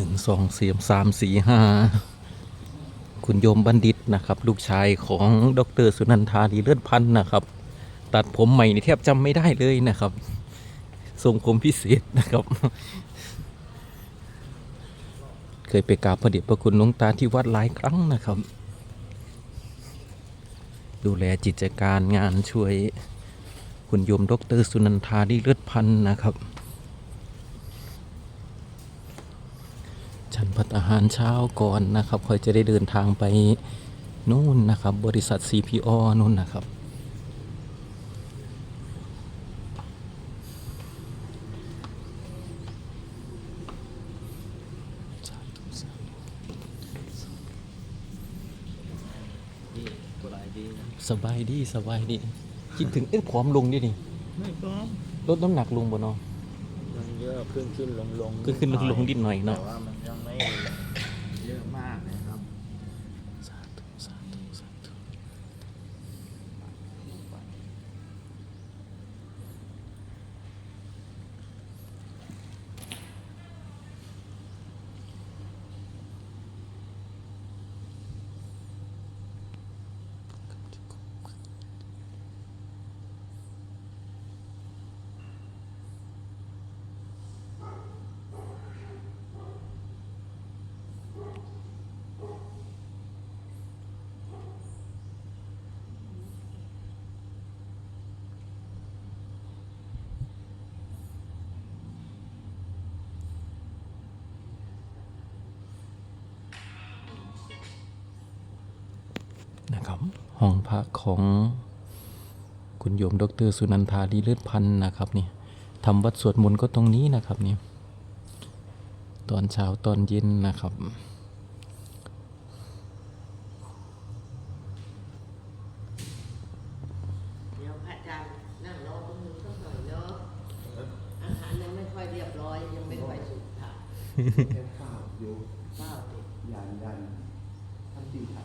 หนึ่งสองสียมสามสี่ห้าคุณโยมบัณฑิตนะครับ ลูกชายของดรสุนันทาดีเลิศพันธ์นะครับ ตัดผมใหม่นี่แทบจำไม่ได้เลยนะครับ ทรงผมพิเศษนะครับ เคยไปกราบพระเดชพระคุณหลวงตาที่วัดหลายครั้งนะครับ ดูแลกิจการงานช่วย คุณโยมดรสุนันทาดีเลิศพันธ์นะครับ ฉันพัตอาหารเช้าก่อนนะครับค่อยจะได้เดินทางไปนู่นนะครับ บริษัท CPO นู่นนะครับสบายดีสบายดีคิดถึงเอ๊ะผอมลงดินี่ไม่พร้อมลดน้ำหนักลงบ่เนาะ ยังเยอะขึ้นขึ้นลงลงขึ้นขึ้นลงลงนิดหน่อยเนอะแต่ว่ามันยังไม่เยอะมากนะครับ สาธุสาธุสาธุ นะครับห้องพักของคุณโยมดรสุนันทาลีเลิศพันธ์นะครับนี่ทำวัดสวดมนต์ก็ตรงนี้นะครับนี่ตอนเช้าตอนเย็นนะครับ เดี๋ยวพระอาจารย์นั่งรอตรงนู้นสักหน่อยเนาะอาหารยังไม่ค่อยเรียบร้อยยังไม่ค่อยสุกค่ะ แค่ข้าวอยู่ข้าวติดยันยันทำตีขา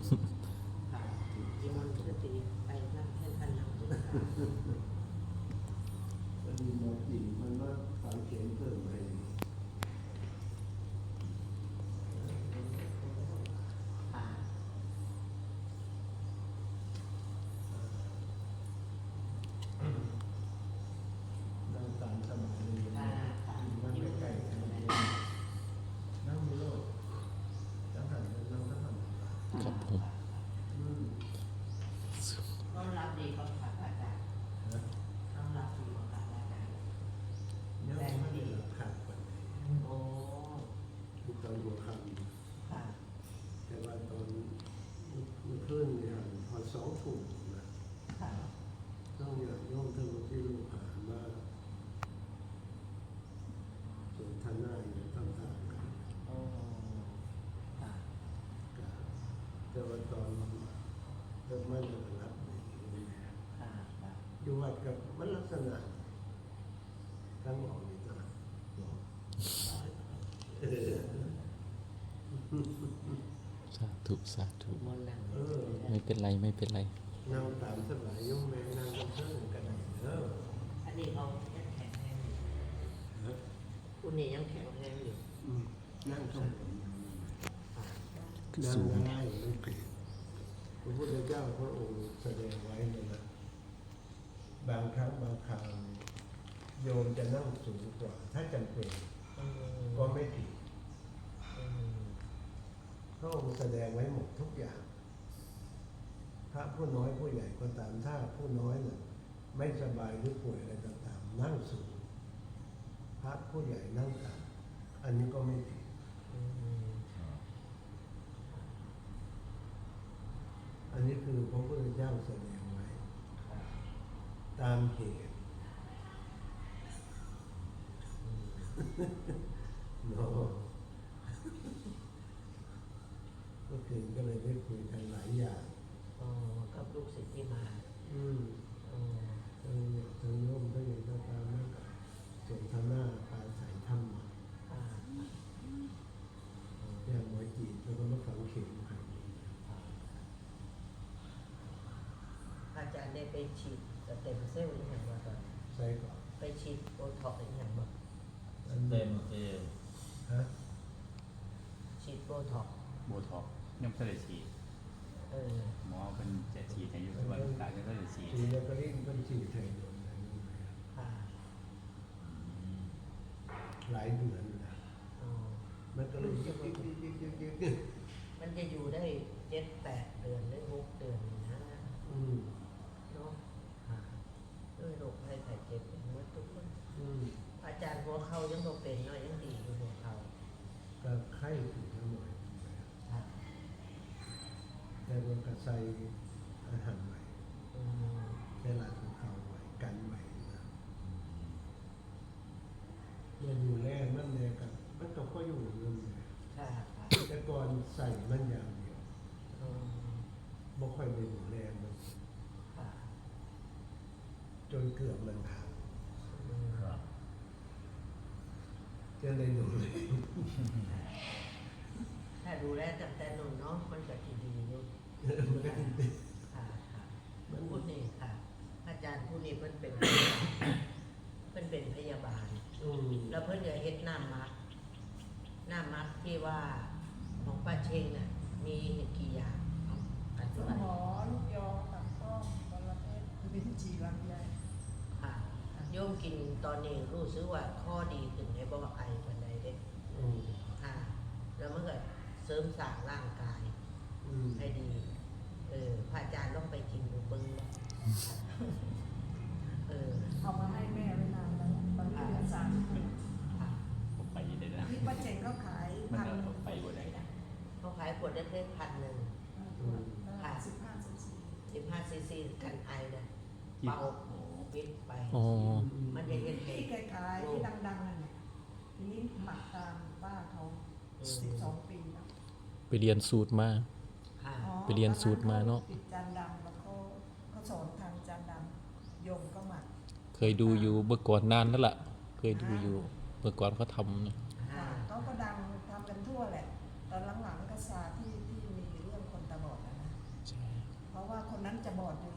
านหน้าอยู่ตั้งทางกันโอ้ค่ะแต่ว่าตอนเริ่มไม่ได้รับนี่ค่ะค่ะอยู่วัดกับมันลักษณะทั้งออกนี่นะเออสาธุสาธุมนต์นั่งเออไม่เป็นไรไม่เป็นไร นั่งตามสบายโยมแม่นั่งกันเพื่อนกันได้เออ อันนี้เขายังแข็งแรงอยู่ คุณนี่ยังแข็งแรงอยู่อืมนั่งช่งผมค่ะนั่งสูงได้ไม่เปลี่ยนพระพุทธเจ้าพระองค์แสดงไว้เลยนะบางครั้งบางคราวโยมจะนั่งสูงกว่า ถ้าจำเป็นก็ไม่ผิดพระองค์แสดงไว้หมดทุกอย่าง พระผู้น้อยผู้ใหญ่ก็ตามถ้าผู้น้อยน่ะไม่สบายหรือป่วยอะไรต่างๆ นั่งสูง พระผู้ใหญ่นั่งต่ำอันนี้ก็ไม่ผิดอืมอันนี้คือพระพุทธเจ้าแสดงไว้ค่ะตามเหตุเนาะเมื่อคืนก็เลยได้คุยกันหลายอย่างอ๋อกับลูกศิษย์ที่มา อืม อ๋อ ทั้งทั้งโยมทั้งอย่างก็ตามนั่นก็สนทนาปราศัยธรรมะ ค่ะ อย่างหมอจีบแล้วก็มาฝังเข็ม ครับอาจารย์ได้ไปฉีดเต็มเซลล์อีกอย่างว่าก่อนใส่ก่อนไปฉีดโบท็อกซ์อีกอย่างบ่อันเต็มเซลฮะฉีดโบท็อกซ์โบท็อกซ์ยังไม่ได้ฉีดเออหมอเป็นจะฉีดให้อยู่วันหลังจะได้ฉีดทีนี้ก็รีบเป็นฉีดไทยโดนอะไรนี่ค่ะหลายเดือนนะอ๋อมันก็เลยยึกยึกยึกยึกยึกยึกยึกมันจะอยู่ได้เจ็ดแปดเดือนหรือหกเดือนนี่นะ อืม เนาะค่ะด้วยโรคภัยไข้เจ็บอย่างนี้ทุกคน อืม อาจารย์ หัวเขายังบ่เป็นเนาะยังดีอยู่หัวเขาก็ไข้ถึงทั้งหน่อยค่ะแต่มันก็ใส่อาหารใหม่อืมเวลาถูกเขาไว้กันไว้นะมันอยู่แรกนั่นเลยกับมันก็ก็อยู่เรื่องเลยค่ะค่ะแต่ก่อนใส่มันอย่างเดียวอืมไม่ค่อยได้ดูแลมัน ค่ะจนเกือบมันพัง อืม ครับ จะเลยดูเลยถ้าดูแลตั้งแต่นนเนาะมันก็ทีดีอยู่มันก็ติดค่ะค่ะมันพูดนี่ค่ะ อาจารย์ผู้นี้เพิ่นเป็นเพิ่นเป็นพยาบาลอืมแล้วเพิ่นก็เฮ็ดน้ำมักน้ำมักที่ว่าของป้าเชงน่ะ มีเห็ดกี่อย่างเอาอธิสบายมอลูกยอตับก้อมลเพชรลิ้นจี่ลำไยค่ะ โยมกินตอนนี้รู้สึกว่าข้อดีขึ้นในบ่ไอปานใดเด้อืมค่ะแล้วมันก็เสริมสร้างร่างกายอืมให้ดี เออพระอาจารย์ต้องไปกินดูเบิ้งเนาะเออเอามาให้แม่ไว้นานแล้วตอนนี้เหลือสามขวดค่ะผมไปได้นะที่ป้าเจ๋งก็ขายมันพันก็ไปบ่ได้นะเขาขายขวดเล็กๆพันหนึ่ง สิบห้าสิบสี่สิบห้าซีซีกันไอนะเป่า ปิดไปอ๋อ มันจะเห็นเป็ที่นแกขายที่ดังๆนั่นแหละทีนี้หมักตามป้าเขาสิบสองปีแล้วไปเรียนสูตรมา ค่ะอ๋อไปเรียนสูตรมาเนอะติดจานดำแล้วเขาเขาสอนทางจานดำโยมก็หมักเคยดูอยู่เมื่อก่อนนานแล้วล่ะ เคยดูอยู่เมื่อก่อนเขาทำนะค่ะเขาก็ดังทำกันทั่วแหละ ตอนหลังๆก็ซาที่ที่มีเรื่องคนตาบอดนะนะ ใช่ เพราะว่าคนนั้นจะบอดอยู่